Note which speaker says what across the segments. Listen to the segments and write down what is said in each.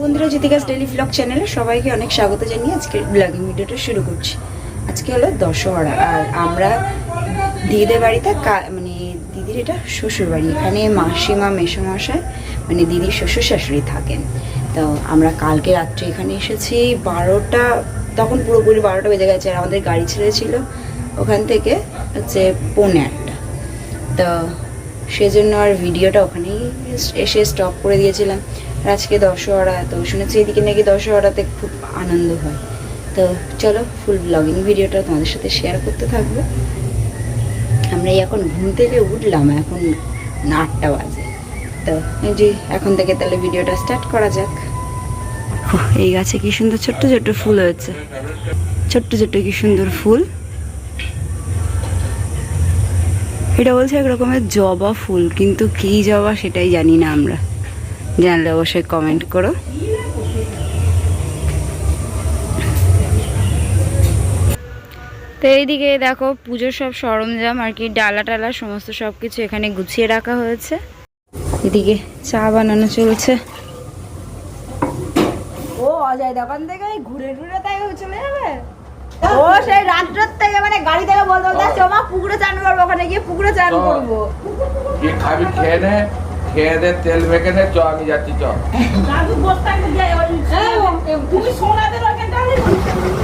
Speaker 1: বন্ধুরা জ্যোতিকাস daily blog চ্যানেলে সবাইকে অনেক স্বাগত জানিয়ে আজকে ব্লগিং ভিডিওটা শুরু করছি। আজকে হলো দশহরা, আর আমরা দিদিদের বাড়িতে মানে দিদির এটা শ্বশুর বাড়ি, এখানে মাসিমা, মেসোমশাই মানে দিদির শ্বশুর শাশুড়ি থাকেন। তো আমরা কালকে রাত্রে এখানে এসেছি, বারোটা, তখন পুরোপুরি বারোটা বেজে গেছে, আর আমাদের গাড়ি ছেড়েছিল ওখান থেকে হচ্ছে পৌনে আটটা। তো সেজন্য আর ভিডিওটা ওখানেই এসে স্টপ করে দিয়েছিলাম। আর আজকে দশহরা, তো শুনেছি এদিকে নাকি দশহরাতে খুব আনন্দ হয়। তো চলো ফুল ব্লগিং ভিডিওটা তোমাদের সাথে শেয়ার করতে থাকব। আমরা এখন ঘুম থেকে উঠলাম, এখন আটটা বাজে। তো যে এখন থেকে তাহলে ভিডিওটা স্টার্ট করা যাক। এই গাছে কি সুন্দর ছোট্ট ছোট্ট ফুল হয়েছে। ছোট্ট ছোট্ট কি সুন্দর ফুল। এটা বলছে এক রকমের জবা ফুল, কিন্তু কী জবা সেটাই জানি না আমরা। জানলে অবশ্যই কমেন্ট করো। তো এইদিকে দেখো, পুজোর সব সরঞ্জাম আর কি, ডালা টালা, সমস্ত সব কিছু এখানে গুছিয়ে রাখা হয়েছে। এদিকে চা বানানো চলছে।
Speaker 2: ও, অজয় দোকান থেকে ঘুরে ঘুরে তাই চলে যাবে? ও সেই রাত্রের থেকে মানে গাড়ি থেকে বলতে বলতে আসছে, মা পুকুরে চান করব ওখানে গিয়ে পুকুরে চান করব।
Speaker 3: কি খাবি খেয়ে নে খেয়ে দে তেল মেখে নে চ আমি যাচ্ছি চ।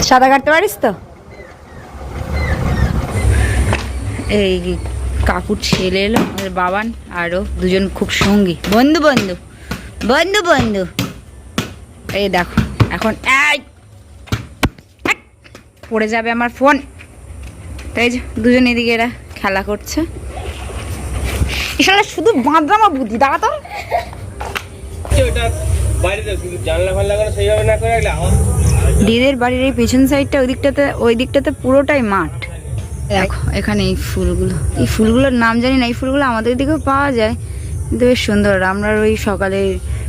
Speaker 1: সাদা কাটতে পারিস তো? এই কাকুর ছেলে এলো আমাদের বাবান আরও দুজন খুব সঙ্গী। বন্ধু বন্ধু বন্ধু বন্ধু। এই দেখো এখন এই এক, পড়ে যাবে আমার ফোন। তাই দুজন এদিকে এরা খেলা করছে। শুধু বাঁধরামা বুদ্ধি, দাঁড়া তো। বাড়ির এই পেছন সাইডটা ওই দিকটাতে ওই দিকটাতে পুরোটাই মাঠ। দেখো, এখানে এই ফুলগুলো। এই ফুলগুলোর নাম জানি না, এই ফুলগুলো আমাদের দিকেও পাওয়া যায়। কিন্তু বেশ সুন্দর আমরা ওই সকালে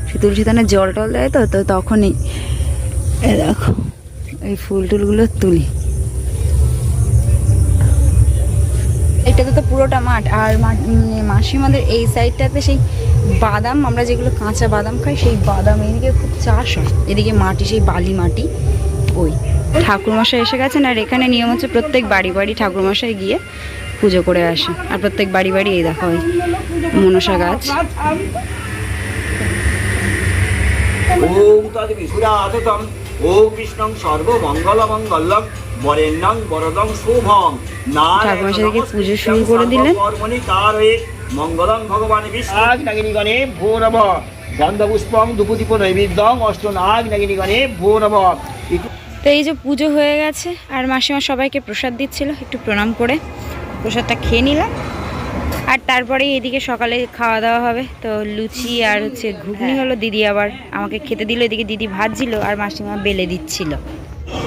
Speaker 1: শীতল শীতানে জল টল দেয় তো তো তখনই। দেখো। এই ফুল টুলগুলো তুলি। এটাতে তো পুরোটা মাঠ আর মাঠ মানে মাসিমাদের এই সাইডটাতে সেই বাদাম আমরা যেগুলো কাঁচা বাদাম খাই সেই বাদাম এদিকে খুব চাষ হয়। এদিকে মাটি সেই বালি মাটি ওই। ঠাকুরমশাই এসে গেছেন আর এখানে নিয়ম হচ্ছে প্রত্যেক বাড়ি বাড়ি ঠাকুরমশাই গিয়ে পুজো করে আসে আর প্রত্যেক বাড়ি বাড়ি এই দেখা ওই মনসা গাছ।
Speaker 4: ওম ওম কৃষ্ণং সর্বমঙ্গলমঙ্গলম বরেণ্যং বরদং শুভম।
Speaker 1: ঠাকুরমশাইকে পুজো শুরু করে দিলেন।
Speaker 4: কর্মণি কারয়ে মঙ্গলং ভগবান বিষ্ণু। নাগিনীগণে ভো নম গন্ধপুষ্পং ধূপদীপ নৈবেদ্যং অষ্ট নাগ নাগিনীগণে ভো নম
Speaker 1: তো এই যে পুজো হয়ে গেছে আর মাসিমা সবাইকে প্রসাদ দিচ্ছিল একটু প্রণাম করে। প্রসাদটা খেয়ে নিলাম। আর তারপরে এদিকে সকালে খাওয়া দাওয়া হবে। তো লুচি আর হচ্ছে ঘুগনি হলো দিদি আবার আমাকে খেতে দিল এদিকে দিদি ভাজছিল আর মাসিমা বেলে দিচ্ছিল।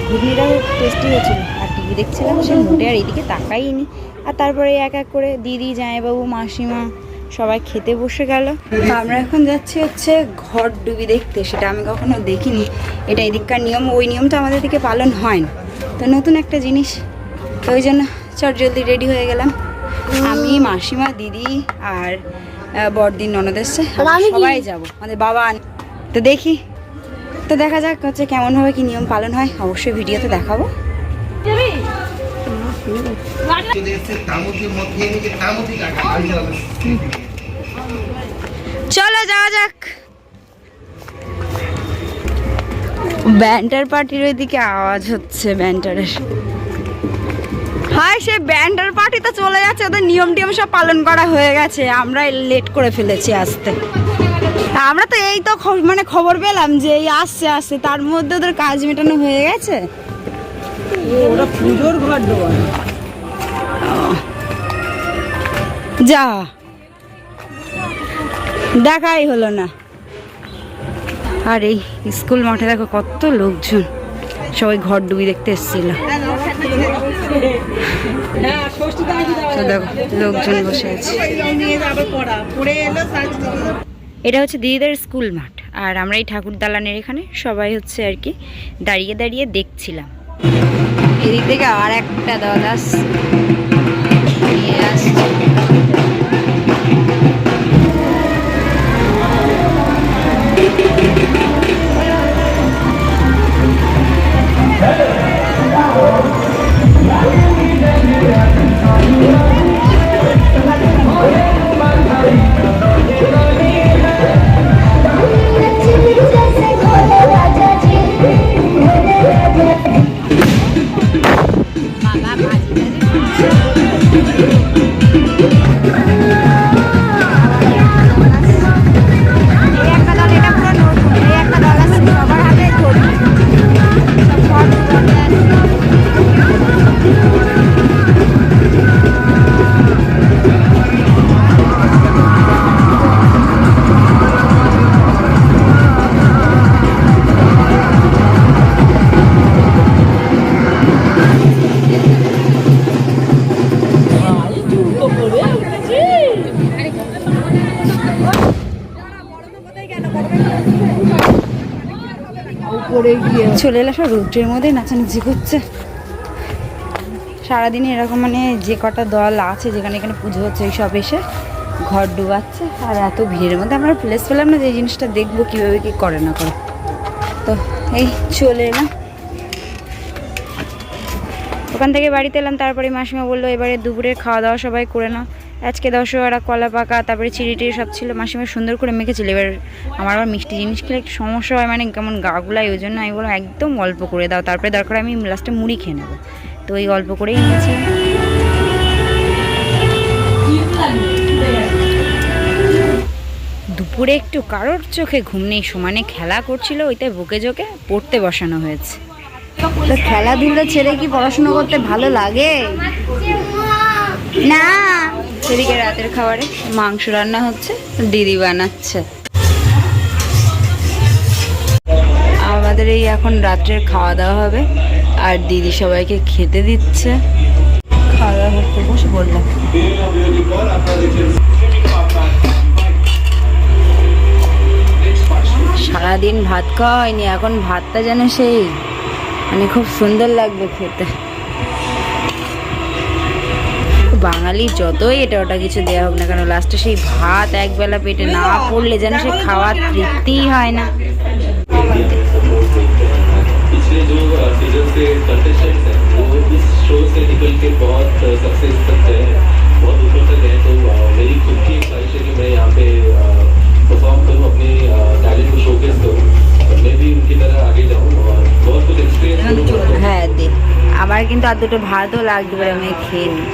Speaker 1: ঘুগনিটা টেস্টি হয়েছিল আর টিভি দেখছিলাম সে মোটে আর এদিকে তাকাইনি আর তারপরে এক এক করে দিদি জামাইবাবু মাসিমা সবাই খেতে বসে গেল। আমরা এখন যাচ্ছি হচ্ছে ঘর ডুবি দেখতে সেটা আমি কখনো দেখিনি। এটা এদিককার নিয়ম ওই নিয়মটা আমাদের দিকে পালন হয় না। তো নতুন একটা জিনিস ওই জন্য চট জলদি রেডি হয়ে গেলাম। আমি মাসিমা দিদি আর বড়দিন ননদ এসছে। সবাই যাব। আমাদের বাবা তো দেখি। তো দেখা যাক হচ্ছে কেমনভাবে কি নিয়ম পালন হয়। অবশ্যই ভিডিওতে দেখাবো। চলো যাওয়া যাক। ব্যান্ডার পার্টির ওইদিকে আওয়াজ হচ্ছে ব্যান্ডারের হয় সে ব্যান্ডার তো চলে যাচ্ছে ওদের নিয়ম টিয়ম সব পালন করা হয়ে গেছে আমরা লেট করে ফেলেছি আসতে। আমরা তো এই তো মানে খবর পেলাম যে এই আসছে আসছে তার মধ্যে ওদের কাজ মেটানো হয়ে গেছে? যা। দেখাই হলো না। আর এই স্কুল মাঠে দেখো কত লোকজন। সবাই ঘর ডুবি দেখতে এসেছিল। দেখো লোকজন বসে আছে। এটা হচ্ছে দিদিদের স্কুল মাঠ আর আমরা এই ঠাকুর দালানের এখানে সবাই হচ্ছে আর কি দাঁড়িয়ে দাঁড়িয়ে দেখছিলাম। এদিক থেকে আর একটা দল নিয়ে আসছে। চলে এলো সব রৌদ্রের মধ্যে, নাচানাচি করছে। সারাদিনে এরকম মানে যে কটা দল আছে, যেখানে এখানে পুজো হচ্ছে এই সব এসে ঘর ডুবাচ্ছে। আর এত ভিড়ের মধ্যে আমরা প্লেস পেলাম না যে জিনিসটা দেখব কীভাবে কী করে না করে। তো এই চলে এলাম। ওখান থেকে বাড়িতে এলাম, তারপরে মাসিমা বলল, এবারে দুপুরে খাওয়া দাওয়া সবাই করে নাও। আজকে দশহরা কলা পাকা তারপরে চিড়ি টিড়ি সব ছিল। মাসিমা সুন্দর করে মেখেছিল। এবার আমার আবার মিষ্টি জিনিস খেলে একটু সমস্যা হয় মানে কেমন গাগুলাই ওই জন্য আমি বললাম, একদম অল্প করে দাও। তারপরে দরকার আমি লাস্টে মুড়ি খেয়ে নেব। তো ওই অল্প করেই নিয়েছি দুপুরে একটু কারোর চোখে ঘুম নেই, সমানে খেলা করছিল, ওইটাই বুকে জোকে পড়তে বসানো হয়েছে। তো খেলাধুলো ছেড়ে কি পড়াশোনা করতে ভালো লাগে? না। সেদিকে রাতের খাবারে মাংস রান্না হচ্ছে, দিদি বানাচ্ছে। আমাদের এই এখন রাত্রের খাওয়া দাওয়া হবে, আর দিদি সবাইকে খেতে দিচ্ছে। খাওয়া দাওয়া করতে বসে বললাম। সারাদিন ভাত খাওয়া হয়নি, এখন ভাতটা যেন সেই মানে খুব সুন্দর লাগবে খেতে। বাঙালি যতই এটা ওটা কিছু দেওয়া হোক না কেন লাস্টে সেই ভাত একবেলা পেটে না পড়লে যেন সে খাওয়ার তৃপ্তিই হয় না।
Speaker 5: হ্যাঁ,
Speaker 1: হ্যাঁ দে। আবার কিন্তু আর দুটো ভাতও লাগতে পারে আমি খেয়ে নিই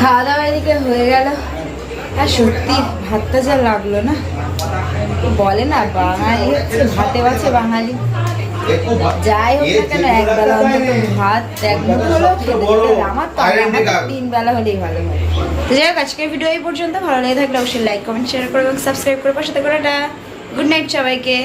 Speaker 1: খাওয়া দাওয়া এদিকে হয়ে গেল। আর সত্যি, ভাতটা যা লাগল না। বলে না, বাঙালি হচ্ছে ভাতে বাছে বাঙালি। যাই হোক না কেন, একবেলা অন্তত ভাত এক মুঠ হলেও আমার তো তিন বেলা হলেই ভালো হয়। যাই হোক, আজকের ভিডিও এই পর্যন্ত। ভালো লেগে থাকলে অবশ্যই লাইক কমেন্ট শেয়ার করো এবং সাবস্ক্রাইব করে। পাশে থাকো গুড নাইট সবাইকে।